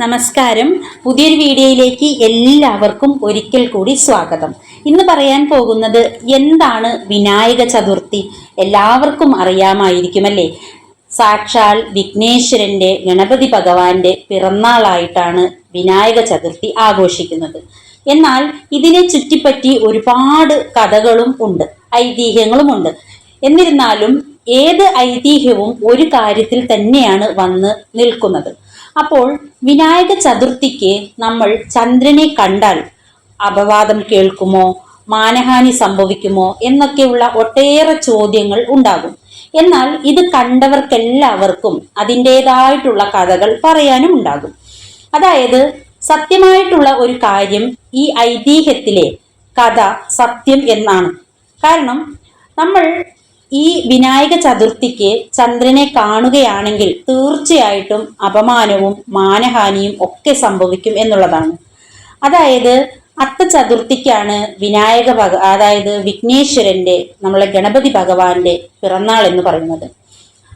നമസ്കാരം. പുതിയൊരു വീഡിയോയിലേക്ക് എല്ലാവർക്കും ഒരിക്കൽ കൂടി സ്വാഗതം. ഇന്ന് പറയാൻ പോകുന്നത് എന്താണ് വിനായക ചതുർത്ഥി? എല്ലാവർക്കും അറിയാമായിരിക്കും അല്ലേ സാക്ഷാൽ വിഘ്നേശ്വരന്റെ ഗണപതി ഭഗവാന്റെ പിറന്നാളായിട്ടാണ് വിനായക ചതുർത്ഥി ആഘോഷിക്കുന്നത്. എന്നാൽ ഇതിനെ ചുറ്റിപ്പറ്റി ഒരുപാട് കഥകളും ഉണ്ട് ഐതിഹ്യങ്ങളുമുണ്ട് എന്നിരുന്നാലും ഏത് ഐതിഹ്യവും ഒരു കാര്യത്തിൽ തന്നെയാണ് വന്ന് നിൽക്കുന്നത്. അപ്പോൾ വിനായക ചതുർത്ഥിക്ക് നമ്മൾ ചന്ദ്രനെ കണ്ടാൽ അപവാദം കേൾക്കുമോ? മാനഹാനി സംഭവിക്കുമോ? എന്നൊക്കെയുള്ള ഒട്ടേറെ ചോദ്യങ്ങൾ ഉണ്ടാകും. എന്നാൽ ഇത് കണ്ടവർക്കെല്ലാവർക്കും അതിന്റെതായിട്ടുള്ള കഥകൾ പറയാനും ഉണ്ടാകും. അതായത് സത്യമായിട്ടുള്ള ഒരു കാര്യം ഈ ഐതിഹ്യത്തിലെ കഥ സത്യം എന്നാണ്. കാരണം നമ്മൾ ഈ വിനായക ചതുർത്ഥിക്ക് ചന്ദ്രനെ കാണുകയാണെങ്കിൽ തീർച്ചയായിട്ടും അപമാനവും മാനഹാനിയും ഒക്കെ സംഭവിക്കും എന്നുള്ളതാണ്. അതായത് അത്ത ചതുർത്ഥിക്കാണ് വിനായക ഭഗ അതായത് വിഘ്നേശ്വരന്റെ നമ്മളെ ഗണപതി ഭഗവാന്റെ പിറന്നാൾ എന്ന് പറയുന്നത്.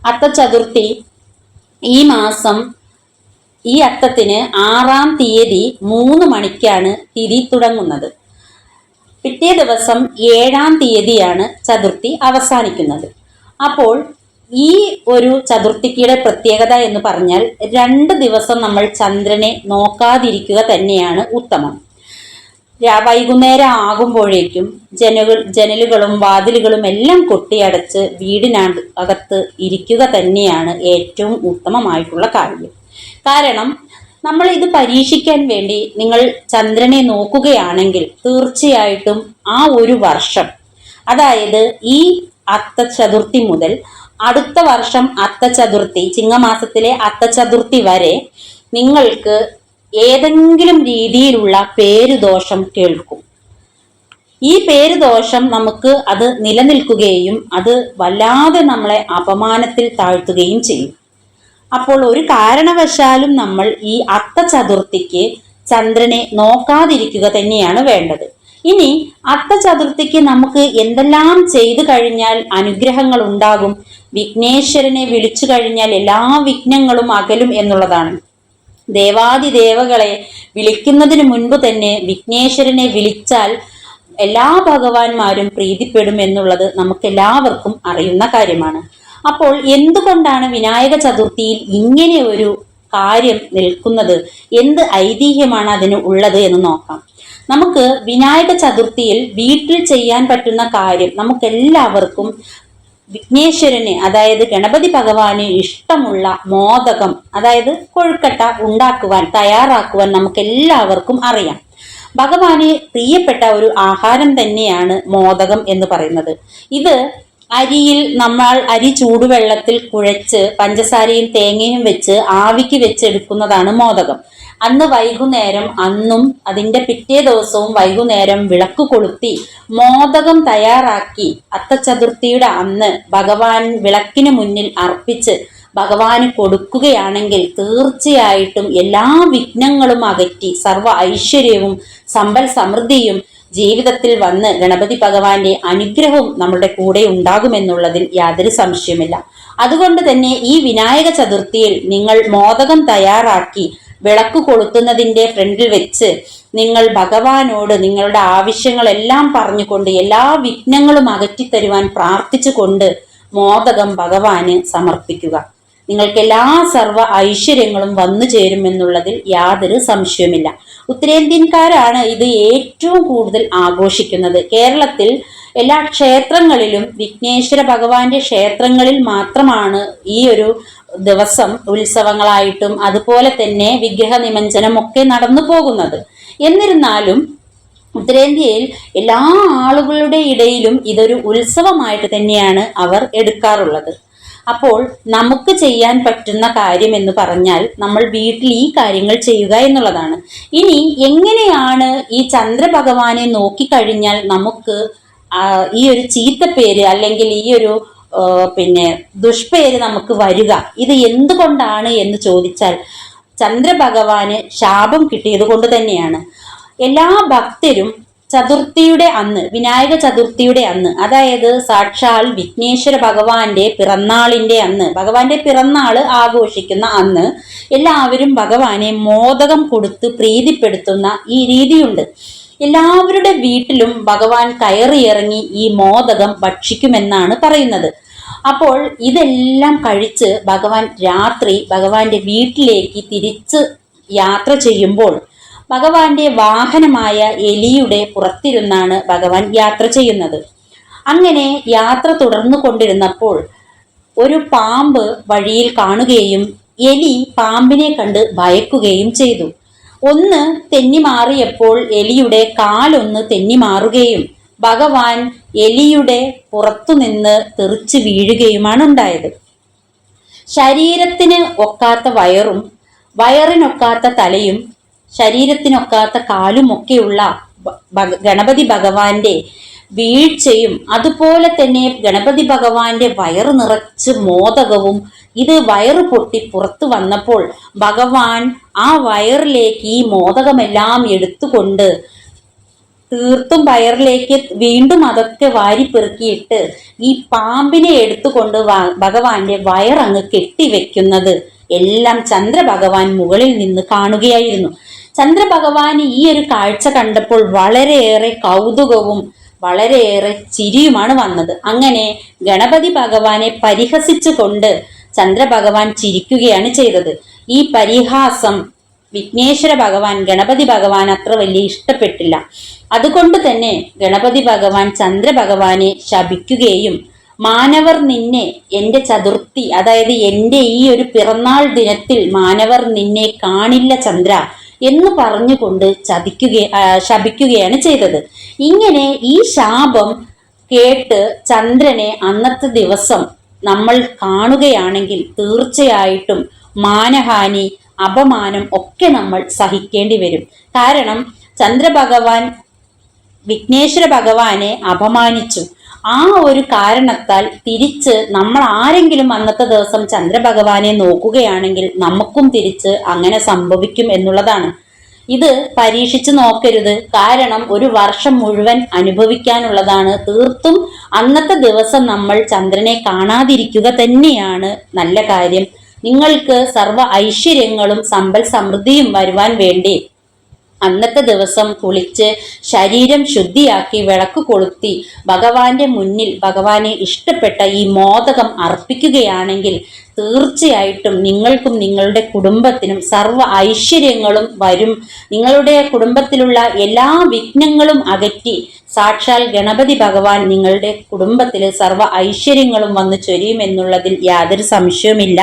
അത്ത ചതുർത്ഥി ഈ മാസം ഈ അത്തത്തിന് ആറാം തീയതി മൂന്ന് മണിക്കാണ് തിരി തുടങ്ങുന്നത്. പിറ്റേ ദിവസം ഏഴാം തീയതിയാണ് ചതുർത്ഥി അവസാനിക്കുന്നത്. അപ്പോൾ ഈ ഒരു ചതുർത്ഥിക്കയുടെ പ്രത്യേകത എന്ന് പറഞ്ഞാൽ രണ്ട് ദിവസം നമ്മൾ ചന്ദ്രനെ നോക്കാതിരിക്കുക തന്നെയാണ് ഉത്തമം. വൈകുന്നേരം ആകുമ്പോഴേക്കും ജനകൾ ജനലുകളും വാതിലുകളും എല്ലാം കൊട്ടിയടച്ച് വീടിനകത്ത് ഇരിക്കുക തന്നെയാണ് ഏറ്റവും ഉത്തമമായിട്ടുള്ള കാര്യം. കാരണം നമ്മൾ ഇത് പരീക്ഷിക്കാൻ വേണ്ടി നിങ്ങൾ ചന്ദ്രനെ നോക്കുകയാണെങ്കിൽ തീർച്ചയായിട്ടും ആ ഒരു വർഷം അതായത് ഈ അത്ത ചതുർത്ഥി മുതൽ അടുത്ത വർഷം അത്ത ചതുർത്ഥി ചിങ്ങമാസത്തിലെ അത്ത ചതുർത്ഥി വരെ നിങ്ങൾക്ക് ഏതെങ്കിലും രീതിയിലുള്ള പേരുദോഷം കേൾക്കും. ഈ പേരുദോഷം നമുക്ക് അത് നിലനിൽക്കുകയും അത് വല്ലാതെ നമ്മളെ അപമാനത്തിൽ താഴ്ത്തുകയും ചെയ്യും. അപ്പോൾ ഒരു കാരണവശാലും നമ്മൾ ഈ അത്ത ചതുർത്ഥിക്ക് ചന്ദ്രനെ നോക്കാതിരിക്കുക തന്നെയാണ് വേണ്ടത്. ഇനി അത്ത ചതുർത്ഥിക്ക് നമുക്ക് എന്തെല്ലാം ചെയ്തു കഴിഞ്ഞാൽ അനുഗ്രഹങ്ങൾ ഉണ്ടാകും? വിഘ്നേശ്വരനെ വിളിച്ചു കഴിഞ്ഞാൽ എല്ലാ വിഘ്നങ്ങളും അകലും എന്നുള്ളതാണ്. ദേവാദി ദേവകളെ വിളിക്കുന്നതിന് മുൻപ് തന്നെ വിഘ്നേശ്വരനെ വിളിച്ചാൽ എല്ലാ ഭഗവാന്മാരും പ്രീതിപ്പെടും എന്നുള്ളത് നമുക്കെല്ലാവർക്കും അറിയുന്ന കാര്യമാണ്. അപ്പോൾ എന്തുകൊണ്ടാണ് വിനായക ചതുർത്ഥിയിൽ ഇങ്ങനെ ഒരു കാര്യം നിൽക്കുന്നത്? എന്ത് ഐതിഹ്യമാണ് അതിന് ഉള്ളത് എന്ന് നോക്കാം. നമുക്ക് വിനായക ചതുർത്ഥിയിൽ വീട്ടിൽ ചെയ്യാൻ പറ്റുന്ന കാര്യം നമുക്കെല്ലാവർക്കും വിഘ്നേശ്വരന് അതായത് ഗണപതി ഭഗവാന് ഇഷ്ടമുള്ള മോദകം അതായത് കൊഴുക്കട്ട ഉണ്ടാക്കുവാൻ തയ്യാറാക്കുവാൻ നമുക്ക് എല്ലാവർക്കും അറിയാം. ഭഗവാന് പ്രിയപ്പെട്ട ഒരു ആഹാരം തന്നെയാണ് മോദകം എന്ന് പറയുന്നത്. ഇത് അരിയിൽ നമ്മൾ അരി ചൂടുവെള്ളത്തിൽ കുഴച്ച് പഞ്ചസാരയും തേങ്ങയും വെച്ച് ആവിക്ക് വെച്ചെടുക്കുന്നതാണ് മോദകം. അന്ന് വൈകുന്നേരം അന്നും അതിന്റെ പിറ്റേ ദിവസവും വൈകുന്നേരം വിളക്ക് കൊളുത്തി മോദകം തയ്യാറാക്കി അത്തചതുർത്ഥിയുടെ അന്ന് ഭഗവാൻ വിളക്കിന് മുന്നിൽ അർപ്പിച്ച് ഭഗവാന് കൊടുക്കുകയാണെങ്കിൽ തീർച്ചയായിട്ടും എല്ലാ വിഘ്നങ്ങളും അകറ്റി സർവ ഐശ്വര്യവും സമ്പൽ സമൃദ്ധിയും ജീവിതത്തിൽ വന്ന് ഗണപതി ഭഗവാന്റെ അനുഗ്രഹവും നമ്മളുടെ കൂടെ ഉണ്ടാകുമെന്നുള്ളതിൽ യാതൊരു സംശയമില്ല അതുകൊണ്ട് തന്നെ ഈ വിനായക ചതുർത്ഥിയിൽ നിങ്ങൾ മോദകം തയ്യാറാക്കി വിളക്ക് കൊളുത്തുന്നതിന്റെ ഫ്രണ്ടിൽ വെച്ച് നിങ്ങൾ ഭഗവാനോട് നിങ്ങളുടെ ആവശ്യങ്ങളെല്ലാം പറഞ്ഞുകൊണ്ട് എല്ലാ വിഘ്നങ്ങളും അകറ്റിത്തരുവാൻ പ്രാർത്ഥിച്ചുകൊണ്ട് മോദകം ഭഗവാന് സമർപ്പിക്കുക. നിങ്ങൾക്ക് എല്ലാ സർവ ഐശ്വര്യങ്ങളും വന്നു ചേരുമെന്നുള്ളതിൽ യാതൊരു സംശയവുമില്ല. ഉത്തരേന്ത്യൻകാരാണ് ഇത് ഏറ്റവും കൂടുതൽ ആഘോഷിക്കുന്നത്. കേരളത്തിൽ എല്ലാ ക്ഷേത്രങ്ങളിലും വിഘ്നേശ്വര ഭഗവാന്റെ ക്ഷേത്രങ്ങളിൽ മാത്രമാണ് ഈ ഒരു ദിവസം ഉത്സവങ്ങളായിട്ടും അതുപോലെ തന്നെ വിഗ്രഹ നിമഞ്ജനം ഒക്കെ നടന്നു പോകുന്നത്. എന്നിരുന്നാലും ഉത്തരേന്ത്യയിൽ എല്ലാ ആളുകളുടെ ഇടയിലും ഇതൊരു ഉത്സവമായിട്ട് തന്നെയാണ് അവർ എടുക്കാറുള്ളത്. അപ്പോൾ നമുക്ക് ചെയ്യാൻ പറ്റുന്ന കാര്യം എന്ന് പറഞ്ഞാൽ നമ്മൾ വീട്ടിൽ ഈ കാര്യങ്ങൾ ചെയ്യുക എന്നുള്ളതാണ്. ഇനി എങ്ങനെയാണ് ഈ ചന്ദ്രഭഗവാനെ നോക്കിക്കഴിഞ്ഞാൽ നമുക്ക് ഈ ഒരു ചീത്തപ്പേര് അല്ലെങ്കിൽ ഈ ഒരു പിന്നെ ദുഷ്പേര് നമുക്ക് വരിക? ഇത് എന്തുകൊണ്ടാണ് എന്ന് ചോദിച്ചാൽ ചന്ദ്രഭഗവാന് ശാപം കിട്ടിയത് കൊണ്ട് തന്നെയാണ്. എല്ലാ ഭക്തരും ചതുർത്ഥിയുടെ അന്ന് വിനായക ചതുർത്ഥിയുടെ അന്ന് അതായത് സാക്ഷാൽ വിഘ്നേശ്വര ഭഗവാന്റെ പിറന്നാളിന്റെ അന്ന് ഭഗവാന്റെ പിറന്നാൾ ആഘോഷിക്കുന്ന അന്ന് എല്ലാവരും ഭഗവാനെ മോദകം കൊടുത്ത് പ്രീതിപ്പെടുത്തുന്ന ഈ രീതിയുണ്ട്. എല്ലാവരുടെ വീട്ടിലും ഭഗവാൻ കയറിയിറങ്ങി ഈ മോദകം ഭക്ഷിക്കുമെന്നാണ് പറയുന്നത്. അപ്പോൾ ഇതെല്ലാം കഴിച്ച് ഭഗവാൻ രാത്രി ഭഗവാന്റെ വീട്ടിലേക്ക് തിരിച്ച് യാത്ര ചെയ്യുമ്പോൾ ഭഗവാന്റെ വാഹനമായ എലിയുടെ പുറത്തിരുന്നാണ് ഭഗവാൻ യാത്ര ചെയ്യുന്നത്. അങ്ങനെ യാത്ര തുടർന്നു കൊണ്ടിരുന്നപ്പോൾ ഒരു പാമ്പ് വഴിയിൽ കാണുകയും എലി പാമ്പിനെ കണ്ട് ഭയക്കുകയും ചെയ്തു. ഒന്ന് തെന്നി മാറിയപ്പോൾ എലിയുടെ കാലൊന്ന് തെന്നി മാറുകയും ഭഗവാൻ എലിയുടെ പുറത്തുനിന്ന് തെറിച്ച് വീഴുകയുമാണ് ഉണ്ടായത്. ശരീരത്തിന് ഒക്കാത്ത വയറും വയറിനൊക്കാത്ത തലയും ശരീരത്തിനൊക്കാത്ത കാലുമൊക്കെയുള്ള ഗണപതി ഭഗവാന്റെ വീഴ്ചയും അതുപോലെ തന്നെ ഗണപതി ഭഗവാന്റെ വയറ് നിറച്ച് മോദകവും ഇത് വയറ് പൊട്ടി പുറത്തു വന്നപ്പോൾ ഭഗവാൻ ആ വയറിലേക്ക് ഈ മോദകമെല്ലാം എടുത്തുകൊണ്ട് തീർത്തും വയറിലേക്ക് വീണ്ടും അതൊക്കെ വാരിപ്പെറുക്കിയിട്ട് ഈ പാമ്പിനെ എടുത്തുകൊണ്ട് ഭഗവാന്റെ വയറങ്ങ് കെട്ടിവെക്കുന്നത് എല്ലാം ചന്ദ്രഭഗവാൻ മുകളിൽ നിന്ന് കാണുകയായിരുന്നു. ചന്ദ്രഭഗവാൻ ഈ ഒരു കാഴ്ച കണ്ടപ്പോൾ വളരെയേറെ കൗതുകവും വളരെയേറെ ചിരിയുമാണ് വന്നത്. അങ്ങനെ ഗണപതി ഭഗവാനെ പരിഹസിച്ചുകൊണ്ട് ചന്ദ്രഭഗവാൻ ചിരിക്കുകയാണ് ചെയ്തത്. ഈ പരിഹാസം വിഘ്നേശ്വര ഭഗവാൻ ഗണപതി ഭഗവാൻ അത്ര വലിയ ഇഷ്ടപ്പെട്ടില്ല. അതുകൊണ്ട് തന്നെ ഗണപതി ഭഗവാൻ ചന്ദ്രഭഗവാനെ ശപിക്കുകയും മാനവർ നിന്നെ എന്റെ ചതുർത്ഥി അതായത് എന്റെ ഈ ഒരു പിറന്നാൾ ദിനത്തിൽ മാനവർ നിന്നെ കാണില്ല ചന്ദ്ര എന്ന് പറഞ്ഞുകൊണ്ട് ചതിക്കുക ശപിക്കുകയാണ് ചെയ്തത്. ഇങ്ങനെ ഈ ശാപം കേട്ട് ചന്ദ്രനെ അന്നത്തെ ദിവസം നമ്മൾ കാണുകയാണെങ്കിൽ തീർച്ചയായിട്ടും മാനഹാനി അപമാനം ഒക്കെ നമ്മൾ സഹിക്കേണ്ടി വരും. കാരണം ചന്ദ്രഭഗവാൻ വിഘ്നേശ്വര ഭഗവാനെ അപമാനിച്ചു. ആ ഒരു കാരണത്താൽ തിരിച്ച് നമ്മൾ ആരെങ്കിലും അന്നത്തെ ദിവസം ചന്ദ്രഭഗവാനെ നോക്കുകയാണെങ്കിൽ നമുക്കും തിരിച്ച് അങ്ങനെ സംഭവിക്കും എന്നുള്ളതാണ്. ഇത് പരീക്ഷിച്ചു നോക്കരുത്. കാരണം ഒരു വർഷം മുഴുവൻ അനുഭവിക്കാനുള്ളതാണ്. തീർത്തും അന്നത്തെ ദിവസം നമ്മൾ ചന്ദ്രനെ കാണാതിരിക്കുക തന്നെയാണ് നല്ല കാര്യം. നിങ്ങൾക്ക് സർവ ഐശ്വര്യങ്ങളും സമ്പൽ സമൃദ്ധിയും വരുവാൻ വേണ്ടി? അന്നത്തെ ദിവസം കുളിച്ച് ശരീരം ശുദ്ധിയാക്കി വിളക്ക് കൊളുത്തി ഭഗവാന്റെ മുന്നിൽ ഭഗവാനെ ഇഷ്ടപ്പെട്ട ഈ മോദകം അർപ്പിക്കുകയാണെങ്കിൽ തീർച്ചയായിട്ടും നിങ്ങൾക്കും നിങ്ങളുടെ കുടുംബത്തിനും സർവ ഐശ്വര്യങ്ങളും വരും. നിങ്ങളുടെ കുടുംബത്തിലുള്ള എല്ലാ വിഘ്നങ്ങളും അകറ്റി സാക്ഷാൽ ഗണപതി ഭഗവാൻ നിങ്ങളുടെ കുടുംബത്തിൽ സർവ ഐശ്വര്യങ്ങളും വന്ന് ചൊരിയുമെന്നുള്ളതിൽ യാതൊരു സംശയവുമില്ല.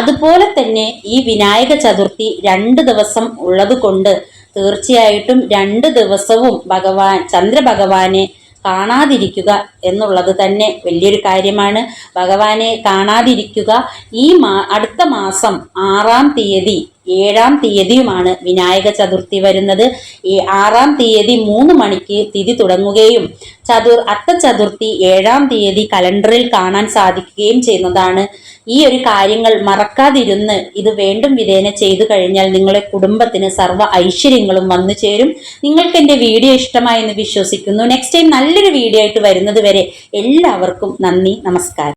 അതുപോലെ തന്നെ ഈ വിനായക ചതുർത്ഥി രണ്ട് ദിവസം ഉള്ളതുകൊണ്ട് തീർച്ചയായിട്ടും രണ്ട് ദിവസവും ഭഗവാൻ ചന്ദ്രഭഗവാനെ കാണാതിരിക്കുക എന്നുള്ളത് തന്നെ വലിയൊരു കാര്യമാണ്. ഭഗവാനെ കാണാതിരിക്കുക ഈ മാ അടുത്ത മാസം ആറാം തീയതി ഏഴാം തീയതിയുമാണ് വിനായക ചതുർത്ഥി വരുന്നത്. ഈ ആറാം തീയതി മൂന്ന് മണിക്ക് തിഥി തുടങ്ങുകയും ചതുർ അത്ത ചതുർത്ഥി ഏഴാം തീയതി കലണ്ടറിൽ കാണാൻ സാധിക്കുകയും ചെയ്യുന്നതാണ്. ഈ ഒരു കാര്യങ്ങൾ മറക്കാതിരുന്ന് ഇത് വേണ്ടും വിധേന ചെയ്തു കഴിഞ്ഞാൽ നിങ്ങളെ കുടുംബത്തിന് സർവ ഐശ്വര്യങ്ങളും വന്നു ചേരും. നിങ്ങൾക്ക് എന്റെ വീഡിയോ ഇഷ്ടമായെന്ന് വിശ്വസിക്കുന്നു. നെക്സ്റ്റ് ടൈം നല്ലൊരു വീഡിയോ ആയിട്ട് വരുന്നത് വരെ എല്ലാവർക്കും നന്ദി നമസ്കാരം.